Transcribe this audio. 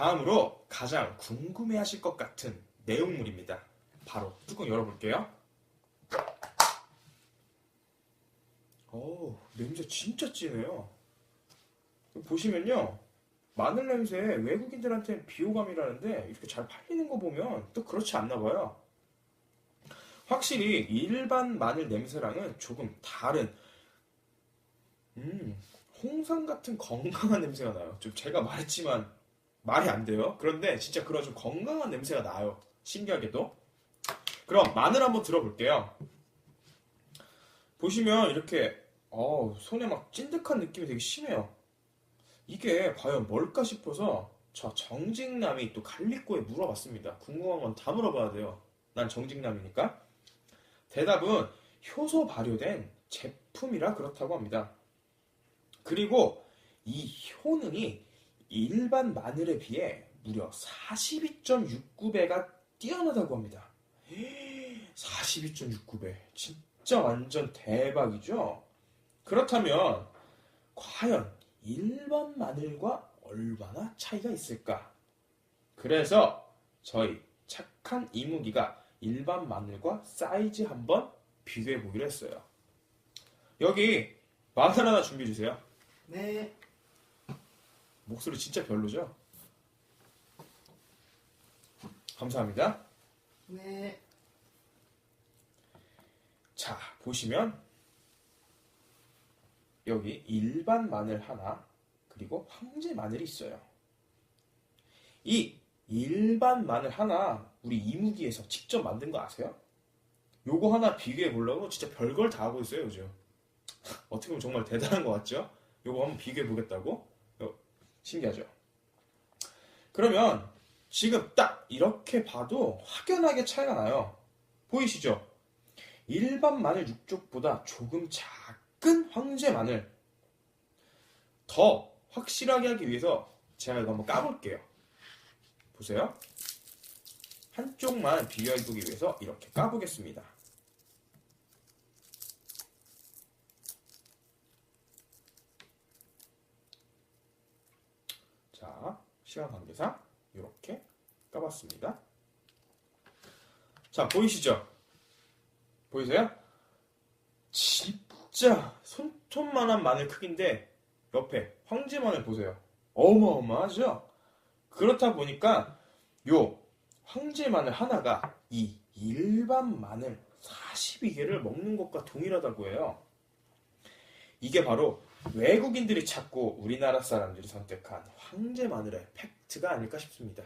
다음으로 가장 궁금해하실 것 같은 내용물입니다. 바로 뚜껑 열어볼게요. 오, 냄새 진짜 진해요. 보시면요. 마늘 냄새 외국인들한테 비호감이라는데 이렇게 잘 팔리는 거 보면 또 그렇지 않나 봐요. 확실히 일반 마늘 냄새랑은 조금 다른 음, 홍삼 같은 건강한 냄새가 나요. 좀 제가 말했지만 말이 안 돼요. 그런데 진짜 그런 좀 건강한 냄새가 나요. 신기하게도. 그럼 마늘 한번 들어볼게요. 보시면 이렇게 어, 손에 막 찐득한 느낌이 되게 심해요. 이게 과연 뭘까 싶어서 저 정직남이 또 갈릭고에 물어봤습니다. 궁금한 건 다 물어봐야 돼요. 난 정직남이니까. 대답은 효소 발효된 제품이라 그렇다고 합니다. 그리고 이 효능이 일반 마늘에 비해 무려 42.69배가 뛰어나다고 합니다. 42.69배. 진짜 완전 대박이죠? 그렇다면, 과연 일반 마늘과 얼마나 차이가 있을까? 그래서 저희 착한 이무기가 일반 마늘과 사이즈 한번 비교해 보기로 했어요. 여기 마늘 하나 준비해 주세요. 네. 목소리 진짜 별로죠? 감사합니다. 네. 자, 보시면 여기 일반 마늘 하나, 그리고 황제 마늘이 있어요. 이 일반 마늘 하나 우리 이무기에서 직접 만든 거 아세요? 요거 하나 비교해 보려고 진짜 별걸 다 하고 있어요, 요즘. 어떻게 보면 정말 대단한 것 같죠? 요거 한번 비교해 보겠다고? 어, 신기하죠? 그러면 지금 딱 이렇게 봐도 확연하게 차이가 나요. 보이시죠? 일반 마늘 육쪽보다 조금 작은 황제 마늘. 더 확실하게 하기 위해서 제가 이거 한번 까볼게요. 보세요. 한쪽만 비교해보기 위해서 이렇게 까보겠습니다. 자, 시간 관계상 이렇게 까봤습니다. 자, 보이시죠? 보이세요? 진짜 손톱만한 마늘 크기인데 옆에 황제 마늘 보세요. 어마어마하죠? 그렇다 보니까 요 황제 마늘 하나가 이 일반 마늘 42개를 먹는 것과 동일하다고 해요. 이게 바로 외국인들이 찾고 우리나라 사람들이 선택한 황제 마늘의 팩트가 아닐까 싶습니다.